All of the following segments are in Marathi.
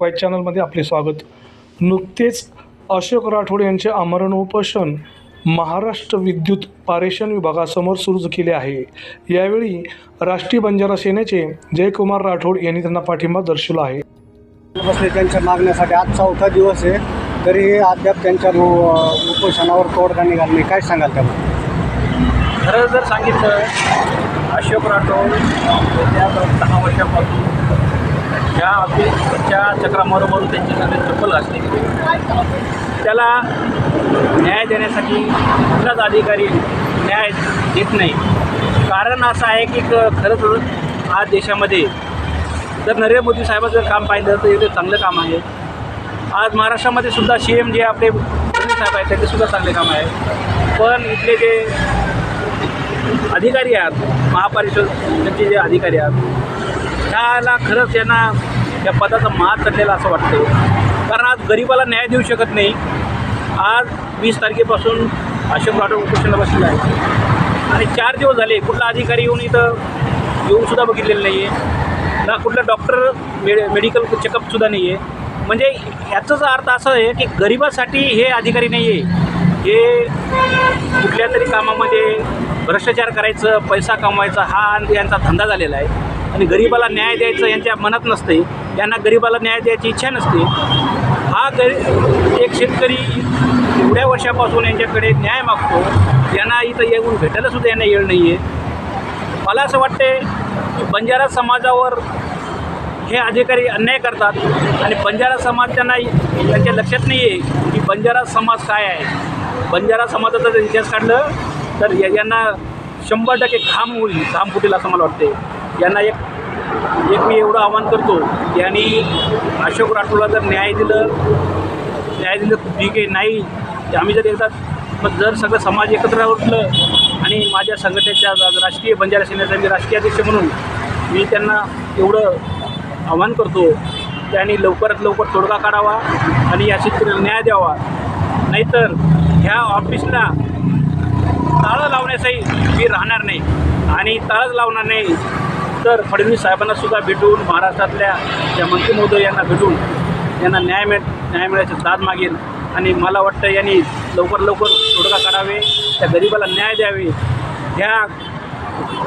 वाईट चॅनलमध्ये आपले स्वागत. नुकतेच अशोक राठोड यांचे आमरण उपोषण महाराष्ट्र विद्युत पारेषण विभागासमोर सुरू केले आहे. यावेळी राष्ट्रीय बंजारा सेनेचे जयकुमार राठोड यांनी त्यांना पाठिंबा दर्शवला आहे. बसले त्यांच्या मागण्यासाठी आज चौथा दिवस आहे. तरीही अद्याप त्यांच्या उपोषणावर तोडगा निघाला नाही. काय सांगाल त्यामुळे खरं जर सांगितलं अशोक राठोड दहा वर्षापासून या अभिच्या चक्रामरोबर त्यांची सगळे चप्पल असते त्याला न्याय देण्यासाठी कुठलाच अधिकारी न्याय देत नाही. कारण असं आहे की खरंच आज देशामध्ये जर नरेंद्र मोदी साहेबाचं काम पाहिलं तर एवढं चांगलं काम आहे. आज महाराष्ट्रामध्ये सुद्धा सी एम जे आपले फडणवीस साहेब आहेत त्यांचे सुद्धा चांगले काम आहे. पण इथले जे अधिकारी आहेत महापरिषद त्यांचे जे अधिकारी आहेत त्याला खरंच यांना या पदाचा महाग चढलेला असं वाटतं कारण आज गरिबाला न्याय देऊ शकत नाही. आज वीस तारखेपासून अशोक राठोड उपोषणाला बसलेला आहे. आणि चार दिवस झाले कुठला अधिकारी येऊन इथं येऊनसुद्धा बघितलेलं नाही आहे ना कुठला डॉक्टर मेड मेडिकल चेकअपसुद्धा नाही आहे म्हणजे याचाच अर्थ असा आहे की गरिबासाठी हे अधिकारी नाही आहे हे कुठल्या तरी कामामध्ये भ्रष्टाचार करायचं पैसा कमवायचा हा यांचा धंदा झालेला आहे. आणि गरिबाला न्याय द्यायचं यांच्या मनात नसते यांना गरिबाला न्याय द्यायची इच्छा नसते. हा गरी एक शेतकरी एवढ्या वर्षापासून यांच्याकडे न्याय मागतो यांना इथं येऊन भेटायला सुद्धा यांना येळ नाही आहे मला असं वाटते की बंजारा समाजावर हे अधिकारी अन्याय करतात आणि बंजारा समाज त्यांना त्यांच्या लक्षात नाही आहे की बंजारा समाज काय आहे. बंजारा समाजाचा जर इतिहास काढलं तर या- यांना शंभर टक्के घाम होईल घाम फुटेल असं मला वाटते यांना एक एक मी एवढं आवाहन करतो की यांनी अशोक राठोडला जर न्याय दिलं न्याय दिलं ठीक आहे. नाही आम्ही जर एकदा पण जर सगळं समाज एकत्र उठलं आणि माझ्या संघटनेच्या राष्ट्रीय बंजारा सेनेचा मी राष्ट्रीय अध्यक्ष म्हणून मी त्यांना एवढं आवाहन करतो त्यांनी लवकरात लवकर तोडगा काढावा आणि या शेतकऱ्याला न्याय द्यावा. नाहीतर ह्या ऑफिसला ताळं लावण्यासही मी राहणार नाही आणि ताळंच लावणार नाही. तर फडणवीस साहेबांना सुद्धा भेटून महाराष्ट्रातल्या ज्या मंत्री महोदय यांना भेटून यांना न्याय मिळ न्याय मिळायची दाद मागेल. आणि मला वाटतं यांनी लवकर लवकर तोडगा काढावे त्या गरिबाला न्याय द्यावे. ह्या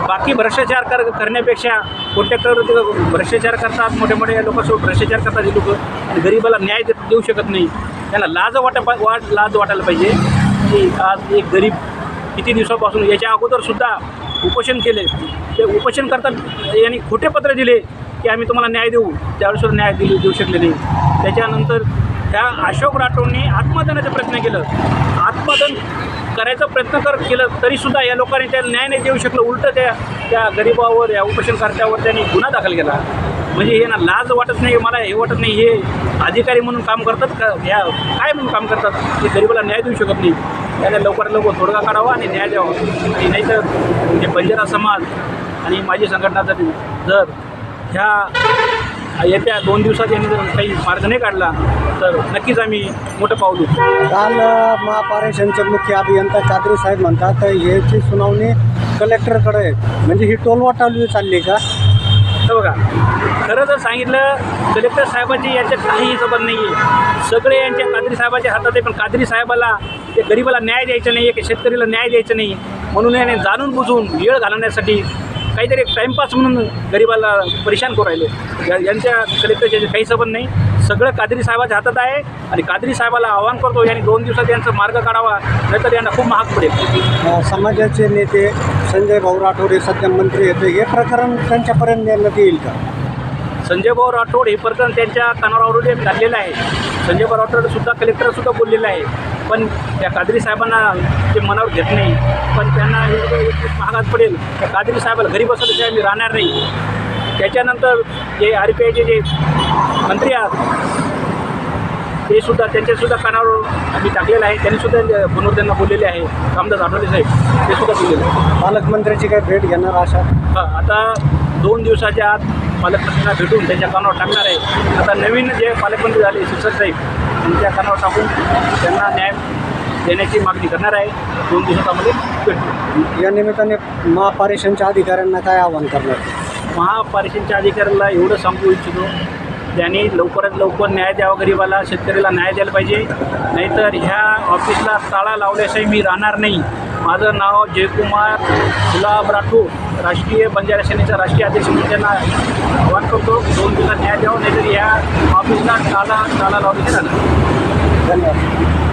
बाकी भ्रष्टाचार कर करण्यापेक्षा कॉन्ट्रॅक्टर भ्रष्टाचार करतात? मोठे मोठे लोकांसोबत भ्रष्टाचार करतात हे लोक. आणि गरिबाला न्याय दे देऊ शकत नाही. त्यांना लाज वाटा वाट लाज वाटायला पाहिजे. की आज एक गरीब किती दिवसापासून याच्या अगोदरसुद्धा उपोषण केले. ते उपोषण करतात यांनी खोटे पत्र दिले की आम्ही तुम्हाला न्याय देऊ. त्यावेळेस न्याय दिले देऊ शकले नाही. त्याच्यानंतर त्या अशोक राठोडनी आत्मदानाचा प्रयत्न केलं. आत्मदान करायचा प्रयत्न कर केलं तरीसुद्धा या लोकांनी त्याला न्याय नाही देऊ शकलं. उलटं त्या त्या गरिबावर या उपोषणकर्त्यावर त्यांनी गुन्हा दाखल केला. म्हणजे हे ना लाज वाटत नाही मला हे वाटत नाही हे अधिकारी म्हणून काम करतात का? या काय म्हणून काम करतात? हे गरिबाला न्याय देऊ शकत नाही. त्याला लवकरात लवकर तोडगा काढावा आणि न्याय द्यावा. आणि नाहीतर हे बंजारा समाज आणि माझी संघटना जर ह्या येत्या दोन दिवसात यांनी जर काही मार्ग नाही काढला तर नक्कीच आम्ही मोठं पाऊल उचलू. काल महापारेषणचे मुख्य अभियंता कादरी साहेब म्हणतात तर याची सुनावणी कलेक्टरकडे म्हणजे ही टोलवाटालवी चालली का? तर बघा खरं जर सांगितलं कलेक्टर साहेबांची यांच्यात काहीही सबंध नाही आहे सगळे यांच्या कादरी साहेबाच्या हातात आहे पण कादरी साहेबाला ते गरिबाला न्याय द्यायचा नाही आहे की शेतकरीला न्याय द्यायचा नाही म्हणून याने जाणून बुजून वेळ घालवण्यासाठी काहीतरी एक टाईमपास म्हणून गरिबाला परेशान करू राहिले. या- यांच्या कलेक्टरचे काही संबंध नाही. सगळं कादरी साहेबाच्या हातात आहे आणि कादरी साहेबाला आवाहन करतो यांनी दोन दिवसात यांचा मार्ग काढावा नाहीतर यांना खूप महाग पडेल. समाजाचे नेते संजय भाऊ राठोडे सध्या मंत्री येते हे प्रकरण त्यांच्यापर्यंत नेण्यात येईल का? संजय भाऊ राठोड हे प्रकरण त्यांच्या कानावर घातलेलं आहे. संजय भाऊ कलेक्टरसुद्धा बोललेलं आहे. पण त्या कादरी साहेबांना ते मनावर घेत नाही. पण त्यांना हे महागात पडेल. त्या कादरी साहेबाला घरी बसल्याशिवाय मी राहणार नाही. त्याच्यानंतर जे आर पी आयचे जे मंत्री आहात ते सुद्धा त्यांच्यासुद्धा कानावर आम्ही टाकलेलं आहे. त्यांनी सुद्धा फोनवर त्यांना बोललेले आहे. रामदास आठवले साहेब ते सुद्धा बोललेले आहे. पालकमंत्र्याची काय भेट घेणार अशा हा, आता दोन दिवसाच्या आत पालकमंत्र्यांना भेटून त्यांच्या कानावर टाकणार आहे. आता नवीन जे पालकमंत्री झाले शिक्षक साहेब त्यांच्या कानावर टाकून त्यांना न्याय देण्याची मागणी करणार आहे. दोन दिवसामध्ये भेटू या निमित्ताने महापारेषणच्या अधिकाऱ्यांना काय आवाहन करणार? महापालिकेच्या अधिकाऱ्याला एवढं सांगू इच्छितो त्यांनी लवकरात लवकर न्याय द्यावा गरिबाला शेतकऱ्याला न्याय द्यायला पाहिजे. नाहीतर ह्या ऑफिसला ताळा लावल्याशिवाय मी राहणार नाही. माझं नाव जयकुमार गुलाब राठोड राष्ट्रीय बंजारा सेनेचा राष्ट्रीय अध्यक्ष म्हणून त्यांना आवाहन करतो. दोन दिवसात न्याय द्यावा नाहीतर ह्या ऑफिसला ताला ताला लावल्याचे राहणार. धन्यवाद.